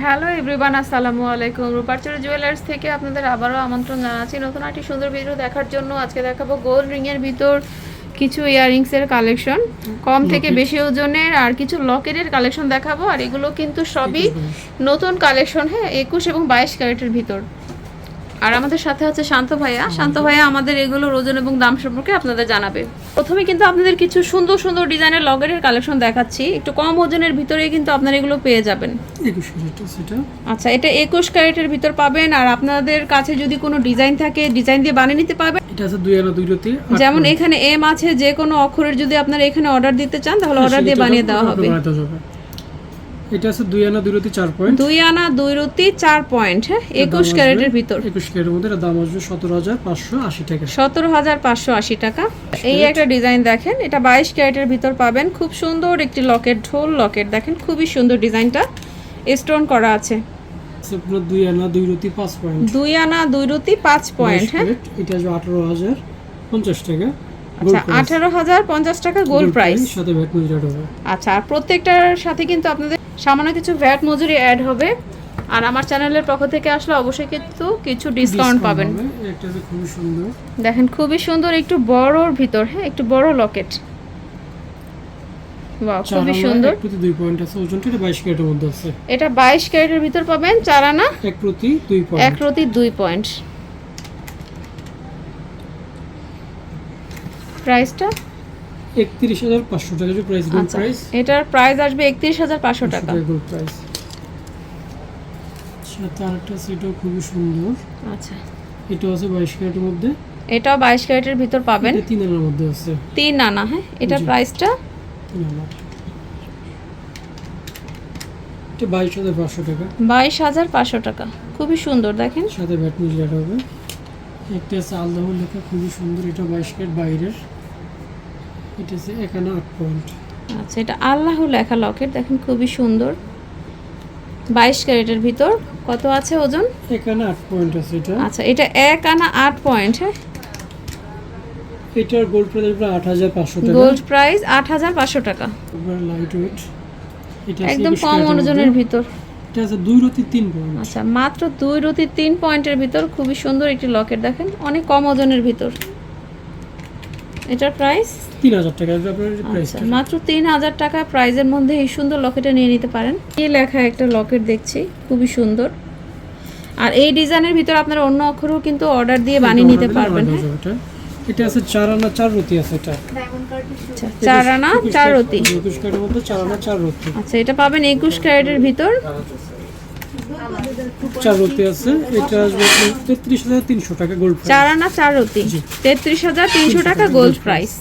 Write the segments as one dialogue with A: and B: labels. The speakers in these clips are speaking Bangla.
A: হ্যালো এভরিওয়ান আসসালামু আলাইকুম রূপারচর জুয়েলার্স থেকে আপনাদের আবারও আমন্ত্রণ জানাচ্ছি নতুন একটি সুন্দর ভিডিও দেখার জন্য। আজকে দেখাবো গোল্ড রিংয়ের ভিতর কিছু ইয়াররিংসের কালেকশন কম থেকে বেশি ওজনের আর কিছু লকেটের কালেকশন দেখাবো। আর এগুলো কিন্তু সবই নতুন কালেকশন হ্যাঁ একুশ এবং বাইশ ক্যারেটের ভিতর। আর আমাদের সাথে আছে শান্ত ভাইয়া। শান্ত ভাইয়া আমাদের এগুলোর ওজন এবং দাম সম্পর্কে আপনাদের জানাবে। প্রথমে কিন্তু আপনাদের কিছু সুন্দর সুন্দর ডিজাইনের লগেটের কালেকশন দেখাচ্ছি। একটু কম ওজনের ভিতরে কিন্তু আপনারা এগুলো পেয়ে যাবেন। আচ্ছা এটা একুশ ক্যারেটের ভিতর পাবেন। আর আপনাদের কাছে যদি কোনো ডিজাইন থাকে ডিজাইন দিয়ে বানিয়ে নিতে পারবেন।
B: এটা আছে দুই আনা দুই রতি
A: যেমন এখানে এম আছে যে কোনো অক্ষরের যদি আপনারা এখানে অর্ডার দিতে চান তাহলে
B: হ্যাঁ,
A: অর্ডার দিয়ে বানিয়ে দেওয়া হবে।
B: এটা আছে দুই আনা দুই রতি চার পয়েন্ট
A: দুই আনা দুই রুতি চার পয়েন্ট হ্যাঁ? একুশ ক্যারেটের ভিতর।
B: একুশ ক্যারেটের মধ্যে দাম আসবে সতেরো হাজার পাঁচশো আশি টাকা।
A: সতেরো হাজার পাঁচশো আশি টাকা। এই একটা ডিজাইন দেখেন এটা বাইশ ক্যারেটের ভিতর পাবেন। খুব সুন্দর একটি লকেট ঢোল লকেট দেখেন খুবই সুন্দর ডিজাইনটা। স্টোন করা আছে।
B: আছে দুই আনা দুই রতি পাঁচ পয়েন্ট
A: দুই আনা দুই রুতি পাঁচ পয়েন্ট হ্যাঁ?
B: এটা আসবে আঠারো হাজার পঞ্চাশ টাকা।
A: আচ্ছা আঠারো হাজার পঞ্চাশ টাকা গোল্ড প্রাইস
B: সাথে ভ্যাট মজুরি হবে।
A: আচ্ছা আর প্রত্যেকটার সাথে কিন্তু আপনাদের সামান্য কিছু ভ্যাট মজুরি অ্যাড হবে। আর আমার চ্যানেলের পক্ষ থেকে আসলে অবশ্যই কিন্তু কিছু ডিসকাউন্ট পাবেন। দেখেন খুবই সুন্দর একটু বড়র ভিতর হ্যাঁ একটু বড় লকেট। খুবই সুন্দর।
B: দুই পয়েন্ট আছে ওজনটা এটা বাইশ ক্যারেটের মধ্যে আছে।
A: এটা বাইশ ক্যারেটের ভিতর পাবেন চার আনা।
B: এক প্রতি দুই
A: এক
B: পয়েন্ট
A: দুই পয়েন্ট প্রাইসটা?
B: একত্রিশ হাজার পাঁচশো টাকা যে প্রাইস
A: আচ্ছা
B: প্রাইস
A: এটার প্রাইস আসবে একত্রিশ হাজার পাঁচশো টাকা।
B: গোল্ড প্রাইস আরেকটা সেটাও খুবই সুন্দর।
A: আচ্ছা।
B: এটা আছে বাইশ ক্যারেটের মধ্যে।
A: এটাও বাইশ ক্যারেটের ভিতর পাবেন।
B: তিন আনার মধ্যে আছে।
A: তিন আনা হ্যাঁ? এটার প্রাইসটা
B: তিন আনা। বাইশ হাজার পাঁচশো টাকা।
A: বাইশ হাজার পাঁচশো টাকা। খুবই সুন্দর দেখেন।
B: সাথে ব্যাট মিলিয়ে হবে। একটা আছে আল্লাহ লেখা খুবই সুন্দর। এটা বাইশ ক্যারেট বাইরের। এটা আছে এক আট পয়েন্ট
A: আচ্ছা এটা আল্লাহ লেখা লকেট দেখেন খুবই সুন্দর। বাইশ ক্যারেটের ভিতর কত আছে ওজন?
B: আট পয়েন্ট আছে এটা।
A: আচ্ছা এটা এক আনা আট পয়েন্ট হ্যাঁ?
B: এটার গোল্ড প্রাইস প্রায় আট হাজার পাঁচশো টাকা।
A: গোল্ড প্রাইস আট হাজার পাঁচশো টাকা।
B: লাইট ওয়েট
A: একদম কম ওজনের ভিতর।
B: এটা আছে দুই রতি তিন পয়েন্ট।
A: আচ্ছা মাত্র দুই রতি তিন পয়েন্টের ভিতর খুবই সুন্দর একটি লকেট দেখেন? অনেক কম ওজনের ভিতর। এটার প্রাইস
B: তিন হাজার টাকা আসবে আপনার প্রাইস
A: আচ্ছা মাত্র তিন হাজার টাকা প্রাইজের মধ্যে এই সুন্দর লকেটটা নিয়ে নিতে পারেন। এই লেখা একটা লকেট দেখছি খুবই সুন্দর। আর এই ডিজাইনের ভিতর আপনারা অন্য অক্ষরও কিন্তু অর্ডার দিয়ে বানিয়ে নিতে পারবেন হ্যাঁ?
B: এটা। আছে চার আনা চার রতি আছে এটা
A: আচ্ছা চার আনা চার
B: একুশ ক্যারেটের মধ্যে চার আনা চার রতি
A: আচ্ছা এটা পাবেন একুশ ক্যারেটের ভিতর।
B: চার রতি আছে এটা আসবে তেত্রিশ হাজার তিনশো টাকা গোল্ড
A: চার আনা চার রতি তেত্রিশ হাজার তিনশো টাকা গোল্ড প্রাইস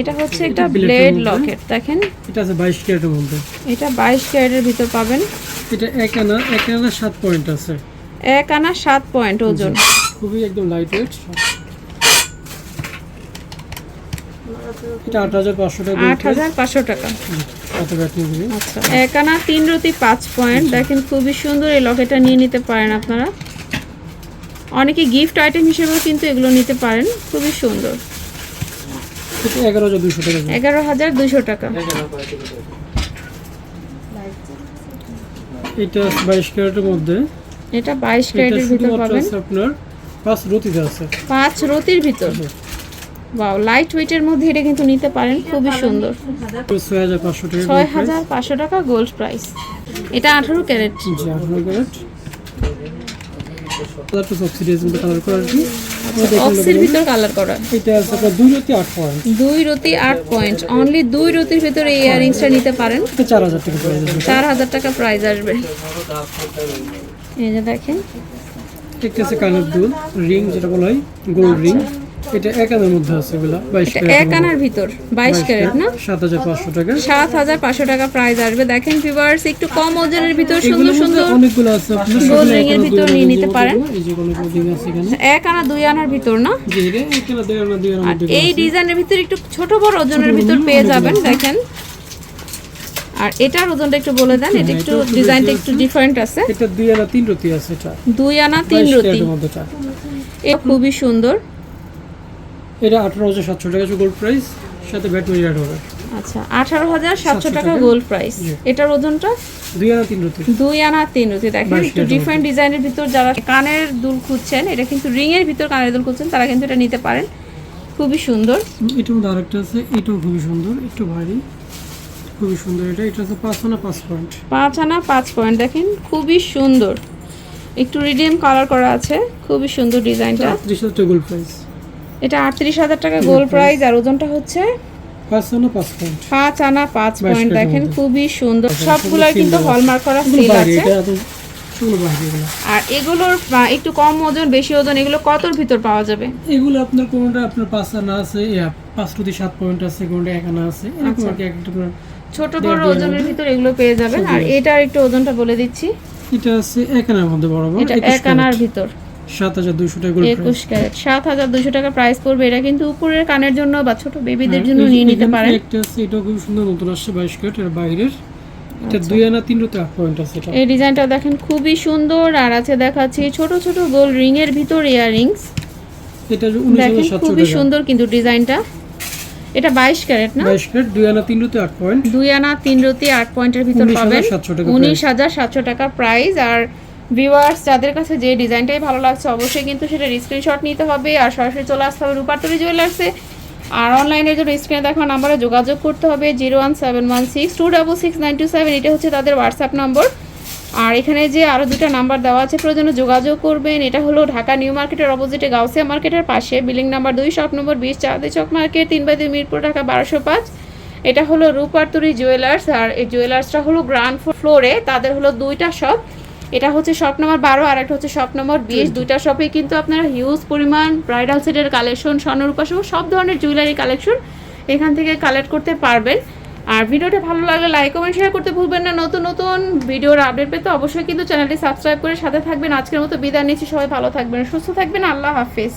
A: এটা হচ্ছে একটা ব্লেড লকেট দেখেন।
B: এটা আছে বাইশ ক্যারেটের মধ্যে।
A: এটা বাইশ ক্যারেটের ভিতর পাবেন।
B: এটা এক আনা এক আনা সাত পয়েন্ট আছে।
A: এক আনা সাত পয়েন্ট ওজন।
B: খুবই একদম লাইট ওয়েট এটা টাকা
A: টাকা। আচ্ছা এক তিন রতি পাঁচ পয়েন্ট। দেখেন খুবই সুন্দর এই লকেটটা নিয়ে নিতে পারেন আপনারা। অনেকে গিফট আইটেম হিসেবেও কিন্তু এগুলো নিতে পারেন। খুবই সুন্দর।
B: এগারো হাজার দুশো টাকা। এটা ক্যারেটের মধ্যে।
A: এটা বাইশ
B: এটা
A: ক্যারেটের ভিতর পাবেন।
B: আপনার পাঁচ রতিতে আছে।
A: পাঁচ রতির ভিতর। বাও লাইট ওয়েটের মধ্যে এটা কিন্তু নিতে পারেন খুবই সুন্দর।
B: ছয় হাজার পাঁচশো টাকা
A: গোল্ড প্রাইস এটা আঠারো ক্যারেট।
B: আঠারো ক্যারেট। কালার
A: অক্সির ভিতর কালার করা
B: এটা আছে দুই রতি পয়েন্ট
A: দুই রতি আট পয়েন্ট অনলি দুই রতির ভিতরে এই ইয়ারিংসটা নিতে পারেন।
B: এটা চার হাজার টাকা প্রাইস
A: টাকা প্রাইস আসবে। এই যে দেখেন।
B: একটা আছে কানের দুল রিং যেটা বলা হয় গোল্ড রিং এটা এক আনার মধ্যে আছে এগুলা ক্যারেট
A: এক আনার ভিতর বাইশ ক্যারেট না?
B: সাত হাজার পাঁচশো টাকা।
A: সাত হাজার পাঁচশো টাকা প্রাইস আসবে। দেখেন ভিউয়ার্স একটু কম ওজনের ভিতর সুন্দর সুন্দর
B: অনেকগুলো আছে
A: গোল এর ভিতর নিয়ে নিতে পারেন।
B: এই যে কোনো রিং আছে এখানে।
A: এক আনা দুই আনার ভিতর না?
B: দুই আনা দুই আনার
A: এই ডিজাইনের ভিতর একটু ছোট বড় ওজনের ভিতর পেয়ে যাবেন দেখেন। আর এটার ওজনটা একটু বলে দেন এটা একটু ডিজাইনটা একটু ডিফারেন্ট আছে।
B: এটা দুই আনা তিন রতি আছে এটা।
A: দুই আনা তিন রতি। এ খুবই সুন্দর।
B: এটা আঠারো হাজার সাতশো টাকা গোল্ড প্রাইস সাথে ব্যাটারি অ্যাড হবে।
A: আচ্ছা আঠারো হাজার সাতশো টাকা। গোল্ড প্রাইস এটার ওজনটা?
B: দুই আনা তিন রুটি
A: দুই আনা তিন রুটি দেখেন একটু ডিফারেন্ট ডিজাইনের ভিতর যারা কানের দুল খুঁজছেন এটা কিন্তু রিং এর ভিতর কানের দুল খুঁজছেন তারা কিন্তু এটা নিতে পারেন। খুবই সুন্দর।
B: এটার মধ্যে আরেকটা আছে এটাও খুবই সুন্দর একটু ভারী। খুবই সুন্দর এটা। এটা হচ্ছে পাঁচ আনা পাঁচ পয়েন্ট
A: পাঁচ আনা পাঁচ পয়েন্ট দেখেন খুবই সুন্দর। একটু রিডিয়াম কালার করা আছে খুবই সুন্দর ডিজাইনটা
B: আটত্রিশ হাজার গোল্ড প্রাইস
A: এটা আটত্রিশ হাজার টাকা গোল্ড প্রাইস আর ওজনটা হচ্ছে?
B: পাঁচ আনা পাঁচ পয়েন্ট
A: দেখেন খুবই সুন্দর।
B: আচ্ছা,
A: কিন্তু হলমার্ক করা সিল আছে। আর এগুলোর একটু কম ওজন বেশি ওজন এগুলো কতর ভিতর পাওয়া যাবে?
B: এগুলো আপনার কোনটা আপনার পাঁচ আনা আছে পাঁচ রুটি সাত পয়েন্ট আছে কোনটা এক আনা আছে এরকম
A: আচ্ছা।
B: আর কি একটা
A: ছোট বড় ওজনের ভিতর এগুলো পেয়ে যাবেন। আর
B: সবগুলো।
A: এটার একটু ওজনটা বলে দিচ্ছি।
B: এটা আছে এক আনার মধ্যে বরাবর
A: এটা এক আনার ভিতর।
B: সাত হাজার দুইশো টাকা
A: একুশ ক্যারেট। সাত হাজার দুশো টাকা প্রাইস পড়বে। এটা কিন্তু উপরের কানের জন্য বা ছোট বেবিদের জন্য নিয়ে নিতে পারেন।
B: একটা আছে এটাও খুব সুন্দর নতুন আসছে বাইশ ক্যারেট এর বাইরের। এটা
A: আচ্ছা।
B: দুই আনা তিন আট পয়েন্ট আছে এটা।
A: এই ডিজাইনটা দেখেন খুবই সুন্দর আর আছে দেখাচ্ছি ছোট ছোট গোল রিং এর ভিতর ইয়াররিংস
B: এটা
A: দেখেন খুবই সুন্দর কিন্তু ডিজাইনটা। এটা বাইশ ক্যারেট না?
B: বাইশ ক্যারেট দুই আনা তিন রুটি আট পয়েন্ট
A: দুই আনা তিন রতি আট পয়েন্টের ভিতর পাবেন।
B: সাতশো টাকা
A: উনিশ হাজার সাতশো টাকা প্রাইস আর ভিউয়ার্স যাদের কাছে যে ডিজাইনটাই ভালো লাগছে, অবশ্যই কিন্তু সেটা স্ক্রিনশট নিতে হবে আর সরাসরি চলে আসতে হবে রূপার্তরি জুয়েলার্সে আর অনলাইনের জন্য স্ক্রিনে দেখা নাম্বারে যোগাযোগ করতে হবে zero one seven one six two double six nine two seven এটা হচ্ছে তাদের হোয়াটসঅ্যাপ নম্বর আর এখানে যে আরও দুটো নাম্বার দেওয়া আছে প্রয়োজনে যোগাযোগ করবেন। এটা হলো ঢাকা নিউ মার্কেটের অপোজিটে গাউসিয়া মার্কেটের পাশে। বিল্ডিং নাম্বার দুই শপ নম্বর বিশ, চাঁদে চক মার্কেট, তিন বাই দুই মিরপুর ঢাকা বারোশো পাঁচ। এটা হলো রূপার্তুরি জুয়েলার্স আর এই জুয়েলার্সটা হলো গ্রাউন্ড ফ্লোরে তাদের হলো দুইটা শপ এটা হচ্ছে শপ নম্বর বারো আর একটা হচ্ছে শপ নম্বর বিশ দুইটা শপে কিন্তু আপনারা হিউজ পরিমাণ ব্রাইডাল সেটের কালেকশন স্বর্ণরূপা সহ সব ধরনের জুয়েলারি কালেকশন এখান থেকে কালেক্ট করতে পারবেন। আর ভিডিওটা ভালো লাগলে লাইক কমেন্ট শেয়ার করতে ভুলবেন না। নতুন নতুন ভিডিওর আপডেট পেতে অবশ্যই কিন্তু চ্যানেলটি সাবস্ক্রাইব করে সাথে থাকবেন। আজকের মতো বিদায় নিচ্ছি। সবাই ভালো থাকবেন সুস্থ থাকবেন। আল্লাহ হাফিজ।